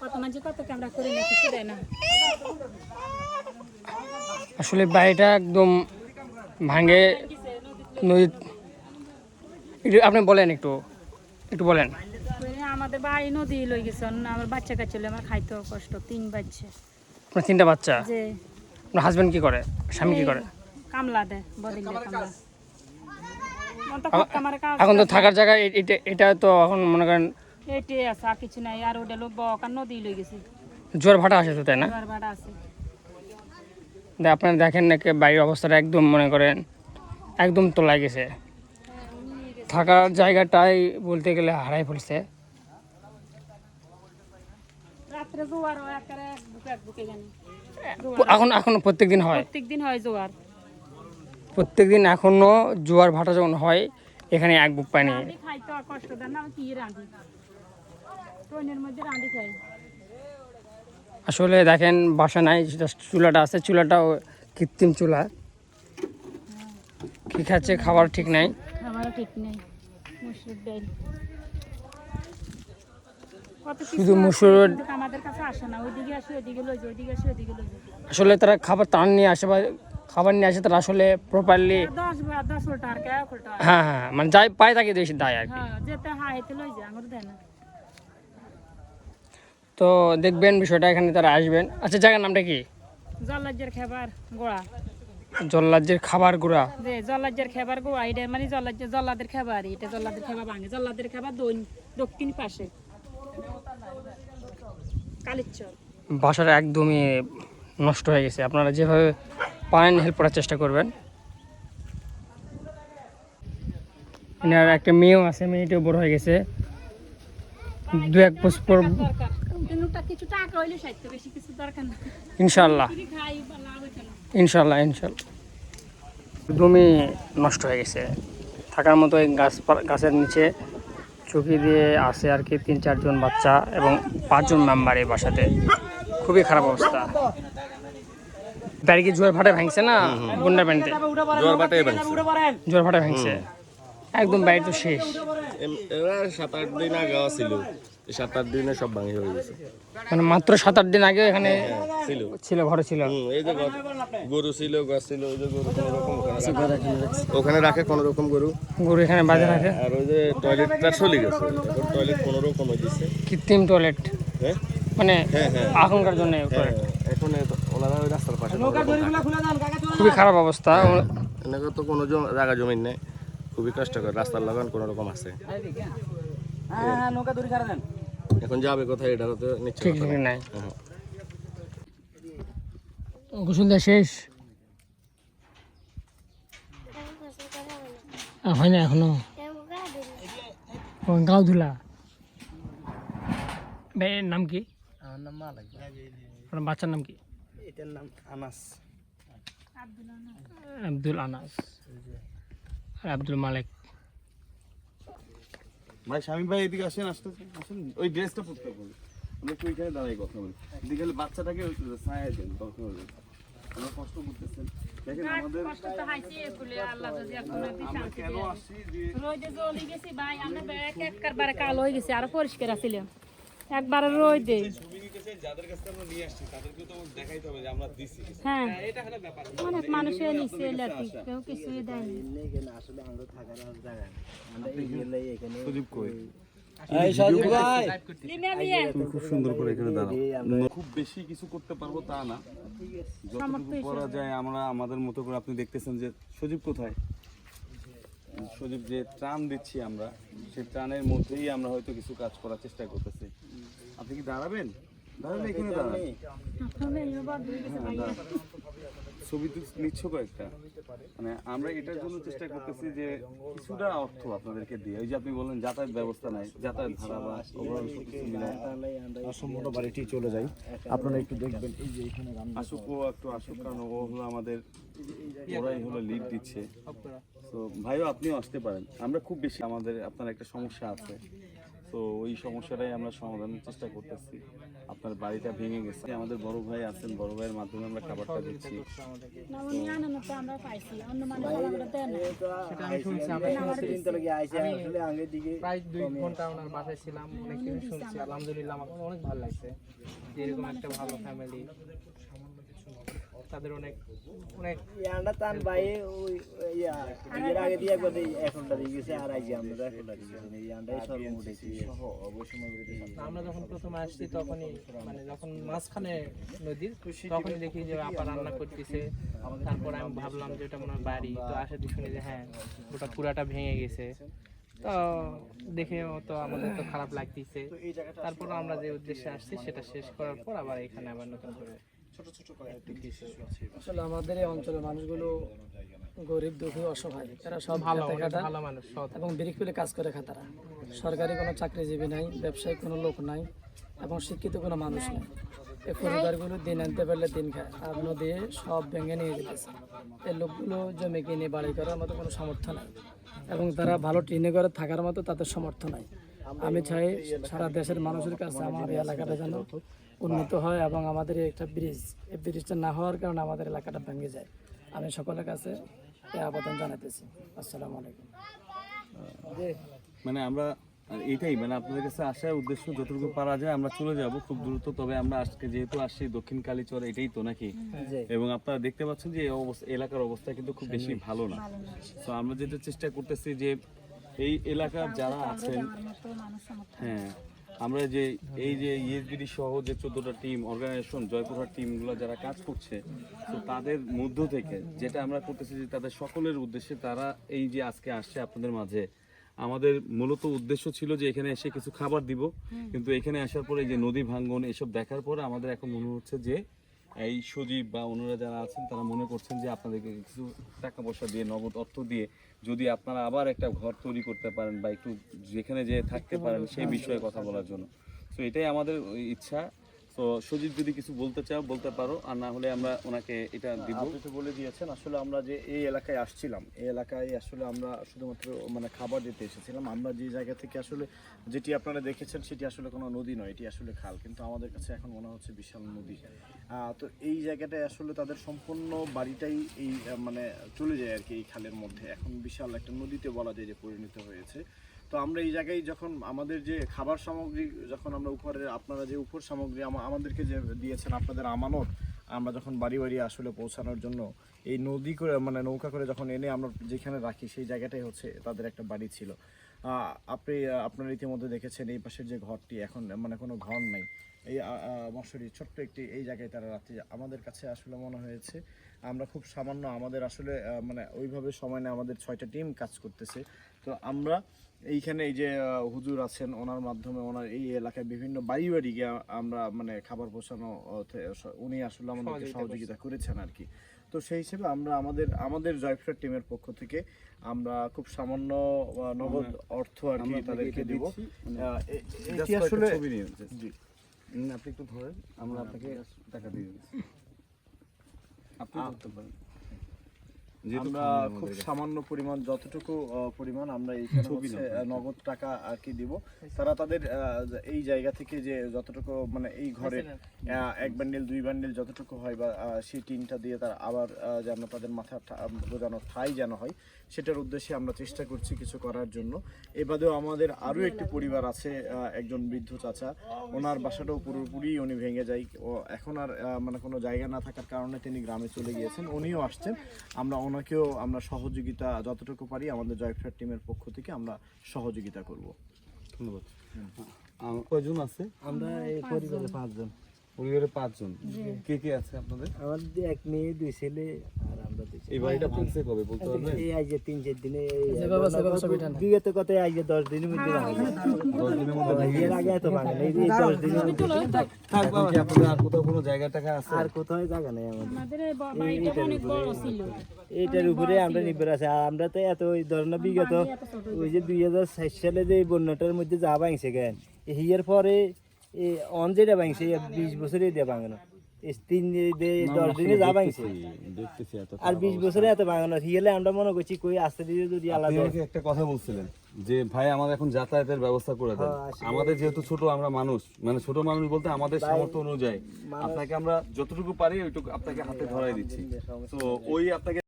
কত মানুষ কত ক্যামেরা করি না কিছু দেয় না। আসলে বাড়িটা একদম ভাঙে নদী আপনি বলেন একটু একটু বলেন। আমাদের বাড়ি নদী লই গেছে আমার বাচ্চা হলে আমার খাইতে কষ্ট তিন বাচ্চা। আপনার তিনটা বাচ্চা? আপনার হাজবেন্ড কি করে? স্বামী কি করে? কামলা দেয় কামলা। কাজ এখন তো থাকার জায়গা এটা তো এখন মনে করেন এটাই আছে আর কিছু নাই আর ওটা লোক বক আর নদী লই গেছে। জোয়ার ভাটা আসে তো তাই না? আছে। দে আপনারা দেখেন নাকি বাড়ির অবস্থাটা একদম মনে করেন একদম তোলায় গেছে। থাকার জায়গাটাই বলতে গেলে হারাই ফেলছে জোয়ার এখন এখন প্রত্যেক দিন হয়? প্রত্যেক দিন হয় জোয়ার। প্রত্যেক দিন এখনও জোয়ার ভাটা যখন হয় এখানে এক বুক পানি কষ্ট দেন না কি রাঁধি ট্রেনের মধ্যে রাঁধি খাই আসলে দেখেন বাসা নাই চুলাটা আছে চুলাটাও কৃত্রিম চুলা। কি খাচ্ছে খাবার ঠিক নাই। ঠিক শুধু মুসুর আসলে তারা খাবার টান নিয়ে আসে বা খাবার নিয়ে আসে তারা আসলে প্রপারলি এক উল্টা হ্যাঁ। হ্যাঁ মানে যাই পায় তাকে দেয় আর কি হ্যাঁ যেতে হ্যাঁ হেতে লই যায় আমার দেয় না তো দেখবেন বিষয়টা এখানে তারা আসবেন। আচ্ছা জায়গার নামটা কি? জল্লাজের খাবার গোড়া। জল্লাজ্যের খাবার গুঁড়া? যে জল্লাজের খাবার গোড়া এটা মানে জল্লাজের জল্লাদের খাবার এটা জল্লাদের খাবার ভাঙে। জল্লাদের খাবার দৈন দক্ষিণ পাশে। কালিচর বাসাটা একদমই নষ্ট হয়ে গেছে। আপনারা যেভাবে পারেন হেল্প করার চেষ্টা করবেন। এনার একটা মেয়েও আছে মেয়েটাও বড় হয়ে গেছে। দু এক বছর পর কিছু টাকা হইলে সাহিত্য বেশি কিছু দরকার না। না। ইনশাল্লাহ ইনশাল্লাহ একদমই নষ্ট হয়ে গেছে। থাকার মতো এই গাছ গাছের নিচে চুকি দিয়ে আছে আর কি তিন চারজন বাচ্চা এবং পাঁচজন মেম্বার এই বাসাতে। খুবই খারাপ অবস্থা। বাড়ি কি জোয়ার ভাটা ভাঙছে না? বন্যার পানিতে জোয়ার বাটাই ভাঙছে। জোয়ার ভাটা ভাঙছে। একদম বাড়ি তো শেষ। এরা সাত আট দিন আগে ছিল সাত আট দিনে সব ভাঙি হয়ে গেছে। মানে মাত্র সাত আট দিন আগে এখানে ছিল। ছিল ঘরে ছিল। এই যে ঘর- গরু ছিল গাছ ছিল ওই যে গরু কোনো রকম ওখানে রাখে। ওখানে রাখে কোনো রকম গরু? গরু এখানে বাজে রাখে। আর ওই যে টয়লেটটা চলে গেছে। টয়লেট কোনো রকম হয়ে দিচ্ছে কৃত্রিম টয়লেট। হ্যাঁ? মানে হ্যাঁ হ্যাঁ। এখনকার জন্য হ্যাঁ, এখন ওনারা ওই রাস্তার পাশে। খুবই খারাপ অবস্থা। এনাকে তো কোনো জম- জায়গা জমিন নেই। খুবই কষ্টকর রাস্তার লাগান কোনো রকম আছে। এখন যাবে কোথায় এটা তো। নাই। হ্যাঁ। গোসল দেওয়া শেষ। হয় না এখনও? গাও ধুলা ভাই এর নাম কি? আমার নাম মালিক আপনার বাচ্চার নাম কি? এটার নাম আনাস। আব্দুল আনাস। আর আব্দুল মালিক। ভাই স্বামী ভাই এদিকে আসেন আসতে আসেন। ওই ড্রেসটা পরতে হবে। আমরা একটু ওইখানে দাঁড়াই কথা বলি। এদিকে হলে বাচ্চাটাকে ছায়া দেন কথা বলি। আমরা কষ্ট করতেছেন। দেখেন আমাদের কষ্ট তো হাইছে বলে আল্লাহ যদি এখন আমরা কেন আসছি যে রোদে জ্বলে গেছি ভাই আমরা ব্যাগ একবার কালো হয়ে গেছে আরও পরিষ্কার আছিল একবার রোদে। হ্যাঁ। অনেক মানুষের নিচে লাঠি কেউ কিছুই দেয়নি। আসলে আমরা থাকার জায়গা আমরা এই এখানে সুদীপ কই? খুব সুন্দর করে এখানে দাঁড়াও। খুব বেশি কিছু করতে পারব তা না। যতটুকু করা যায় আমরা আমাদের মতো করে আপনি দেখতেছেন যে সজীব কোথায়? সজীব যে ত্রাণ দিচ্ছি আমরা সেই ত্রাণের মধ্যেই আমরা হয়তো কিছু কাজ করার চেষ্টা করতেছি। আপনি কি দাঁড়াবেন? ছবি তো নিচ্ছ কয়েকটা। মানে আমরা এটার জন্য চেষ্টা করতেছি যে কিছুটা অর্থ আপনাদেরকে দিয়ে। ওই যে আপনি বললেন যাতায়াত ব্যবস্থা নাই যাতায়াত ভাড়া বা ওভারঅল সবকিছু মিলায় সম্পূর্ণ বাড়িটি চলে যাই। আপনারা একটু দেখবেন এই যে এখানে আসুক ও একটু আসুক কারণ ও হলো আমাদের ওরাই হলো লিড দিচ্ছে। তো ভাইও আপনিও আসতে পারেন। আমরা খুব বেশি আমাদের আপনার একটা সমস্যা আছে। তো ওই সমস্যাটাই আমরা সমাধানের চেষ্টা করতেছি। আপনার বাড়িটা ভেঙে গেছে। আমাদের বড় ভাই আছেন বড় ভাইয়ের মাধ্যমে আমরা খাবারটা দিচ্ছি। না উনি আনন্দ তো আমরা পাইছি অন্য মানুষ আমরা দেন না। সেটা আমি শুনছি আমরা শুনছি। দিন তো লাগে আইসে আসলে আগের দিকে প্রায় দুই ঘণ্টা ওনার বাসায় ছিলাম অনেক কিছু শুনছি। আলহামদুলিল্লাহ আমার অনেক ভালো লাগছে। এরকম একটা ভালো ফ্যামিলি তাদের অনেক অনেক ইয়ান্ডা তান ভাই ওই ইয়া এর আগে দিয়ে একবার এখনটা দিয়ে গেছে আর আইজি আমরা এখনটা দিয়ে গেছে। এই ইয়ান্ডাই সর্ব উঠেছি সহ অবশ্যই আমরা যখন প্রথমে আসছি তখনই মানে যখন মাঝখানে নদীর তখনই দেখি যে আপা রান্না করতেছে। তারপর আমি ভাবলাম যে ওটা মনে হয় বাড়ি। তো আসে শুনি যে হ্যাঁ ওটা পুরাটা ভেঙে গেছে। তো দেখে তো আমাদের তো খারাপ লাগতেছে। তারপর আমরা যে উদ্দেশ্যে আসছি সেটা শেষ করার পর আবার এখানে আবার নতুন করে আসলে আমাদের এই অঞ্চলের মানুষগুলো গরিব দুঃখী অসহায় এরা সব ভালো খেটে খাটা ভালো মানুষ সৎ। এবং বিরিক পেলে কাজ করে খায় তারা সরকারি কোনো চাকরিজীবী নাই ব্যবসায়ী কোনো লোক নাই এবং শিক্ষিত কোনো মানুষ নাই। এই পরিবারগুলো দিন আনতে পারলে দিন খায় আর নদী সব ভেঙে নিয়ে যেতেছে। এই লোকগুলো জমি কিনে বাড়ি করার মতো কোনো সামর্থ্য নাই এবং তারা ভালো ট্রেনে করে থাকার মতো তাদের সামর্থ্য নাই। আমি চাই সারা দেশের মানুষের কাছে আমার এলাকাটা যেন উন্নত হয় এবং আমাদের একটা ব্রিজ এই ব্রিজটা না হওয়ার কারণে আমাদের এলাকাটা ভেঙে যায়। আমি সকলের কাছে এই আবেদন জানাতেছি আসসালামু আলাইকুম। মানে আমরা আর এইটাই মানে আপনাদের কাছে আসার উদ্দেশ্য যতটুকু পারা যায় আমরা চলে যাব খুব দ্রুত তবে আমরা আজকে যেহেতু আসছি দক্ষিণ কালীচর এটাই তো নাকি? এবং আপনারা দেখতে পাচ্ছেন যে অবস্থা এলাকার অবস্থা কিন্তু খুব বেশি ভালো না। তো আমরা যেটা চেষ্টা করতেছি যে এই এলাকার যারা আছেন হ্যাঁ আমরা যে এই যে ইএসবিডি সহ যে চোদ্দটা টিম অর্গানাইজেশন জয়পুরহাট টিমগুলো যারা কাজ করছে তো তাদের মধ্য থেকে যেটা আমরা করতেছি যে তাদের সকলের উদ্দেশ্যে তারা এই যে আজকে আসছে আপনাদের মাঝে আমাদের মূলত উদ্দেশ্য ছিল যে এখানে এসে কিছু খাবার দিব কিন্তু এখানে আসার পরে এই যে নদী ভাঙ্গন এসব দেখার পরে আমাদের এখন মনে হচ্ছে যে এই সজীব বা অন্যরা যারা আছেন তারা মনে করছেন যে আপনাদেরকে কিছু টাকা পয়সা দিয়ে নগদ অর্থ দিয়ে যদি আপনারা আবার একটা ঘর তৈরি করতে পারেন বা একটু যেখানে যে থাকতে পারেন সেই বিষয়ে কথা বলার জন্য। তো এটাই আমাদের ইচ্ছা। তো সজীব যদি কিছু বলতে চাও বলতে পারো আর না হলে আমরা ওনাকে এটা দিব। আপনি তো বলে দিয়েছেন আসলে আমরা যে এই এলাকায় আসছিলাম এই এলাকায় আসলে আমরা শুধুমাত্র মানে খাবার দিতে এসেছিলাম। আমরা যে জায়গা থেকে আসলে যেটি আপনারা দেখেছেন সেটি আসলে কোনো নদী নয় এটি আসলে খাল। কিন্তু আমাদের কাছে এখন মনে হচ্ছে বিশাল নদী। তো এই জায়গাটায় আসলে তাদের সম্পূর্ণ বাড়িটাই এই মানে চলে যায় আর কি এই খালের মধ্যে। এখন বিশাল একটা নদীতে বলা যায় যে পরিণত হয়েছে। তো আমরা এই জায়গায় যখন আমাদের যে খাবার সামগ্রী যখন আমরা উপরে আপনারা যে উপর সামগ্রী আমা- আমাদেরকে যে দিয়েছেন আপনাদের আমানত, আমরা যখন বাড়ি বাড়ি আসলে পৌঁছানোর জন্য এই নদী করে মানে নৌকা করে যখন এনে আমরা যেখানে রাখি, সেই জায়গাটাই হচ্ছে তাদের একটা বাড়ি ছিল। আপনি আপনারা ইতিমধ্যে দেখেছেন এই পাশের যে ঘরটি, এখন মানে কোনো ঘর নাই। এই মশারি, ছোট্ট একটি এই জায়গায় তারা রাত্রি, আমাদের কাছে আসলে মনে হয়েছে, আমরা খুব সামান্য আমাদের আসলে মানে ওইভাবে সময় নেই, আমাদের ছয়টা টিম কাজ করতেছে। তো আমরা এইখানে এই যে হুজুর আছেন ওনার মাধ্যমে ওনার এই এলাকায় বিভিন্ন বাড়ি বাড়ি গিয়ে আমরা মানে খাবার পৌঁছানো উনি আসলে আমাদেরকে সহযোগিতা করেছেন। আর কি। তো সেই হিসেবে আমরা আমাদের আমাদের জয়ফ্রেড টিমের পক্ষ থেকে আমরা খুব সামান্য নগদ অর্থ আর কি তাদেরকে দেব। মানে এটি আসলে জি। আপনি একটু ধরেন আমরা আপনাকে টাকা দিয়ে দিচ্ছি। আপনি ধরতে পারেন। আমরা খুব সামান্য পরিমাণ যতটুকু পরিমাণ আমরা এইখানে হচ্ছে, নগদ টাকা আর কি দিব তারা তাদের এই জায়গা থেকে যে যতটুকু মানে এই ঘরে এক বান্ডিল দুই বান্ডিল যতটুকু হয় বা সেই টিনটা দিয়ে তারা আবার যেন তাদের মাথা বোঝানো ঠাই যেন হয় সেটার উদ্দেশ্যে আমরা চেষ্টা করছি কিছু করার জন্য। এবাদেও আমাদের আরও একটি পরিবার আছে একজন বৃদ্ধ চাচা ওনার বাসাটাও পুরোপুরি উনি ভেঙে যায়। ও এখন আর মানে কোনো জায়গা না থাকার কারণে তিনি গ্রামে চলে গিয়েছেন উনিও আসছেন। আমরা ওনাকেও আমরা সহযোগিতা যতটুকু পারি আমাদের জয়ফ্রেড টিমের পক্ষ থেকে আমরা সহযোগিতা করব। ধন্যবাদ। কয়জন আছে? আমরা এই পরিবারে পাঁচজন। পরিবারে পাঁচজন। কে কে আছে আপনাদের? আমার এক মেয়ে দুই ছেলে আর আমরা দুই এই বাড়িটা ভাঙছে কবে বলতে পারবেন? এই আজ তিন চার দিনে এই- যেভাবে সেভাবে ছবি টানা। বিগত কত আজ দশ দিনের মধ্যে দশ দিনের মধ্যে এর আগে এত ভাঙে এই যে দশ দিনের মধ্যে। এখন আপনাদের আর কোথাও কোনো জায়গা টাকা আছে? আর কোথাও জায়গা নেই আমাদের। আমাদের এই ব- বাড়িটা অনেক বড় ছিল। এইটার উপরে আমরা নির্ভর আছে। আর আমরা তো এত ওই ধরনের বিগত ওই যে দুই হাজার ষাট সালে যে এই বন্যাটার মধ্যে যা ভাঙছে কেন? হিয়ার পরে অন যেটা ভাঙছে বিশ বছরে দিয়ে তিন দশ দিনে যা ভাঙছে। আর বিশ বছরে এত হিয়ালে আমরা মনে করছি কই আস্তে ধীরে যদি আলাদা একটা কথা বলছিলেন যে ভাই আমাদের এখন যাতায়াতের ব্যবস্থা করে দেন। হ্যাঁ, আমাদের যেহেতু ছোট আমরা মানুষ মানে ছোট মানুষ বলতে আমাদের সামর্থ্য অনুযায়ী। আপনাকে আমরা যতটুকু পারি ওইটুকু আপনাকে হাতে ধরাই দিচ্ছি। তো ওই আপনাকে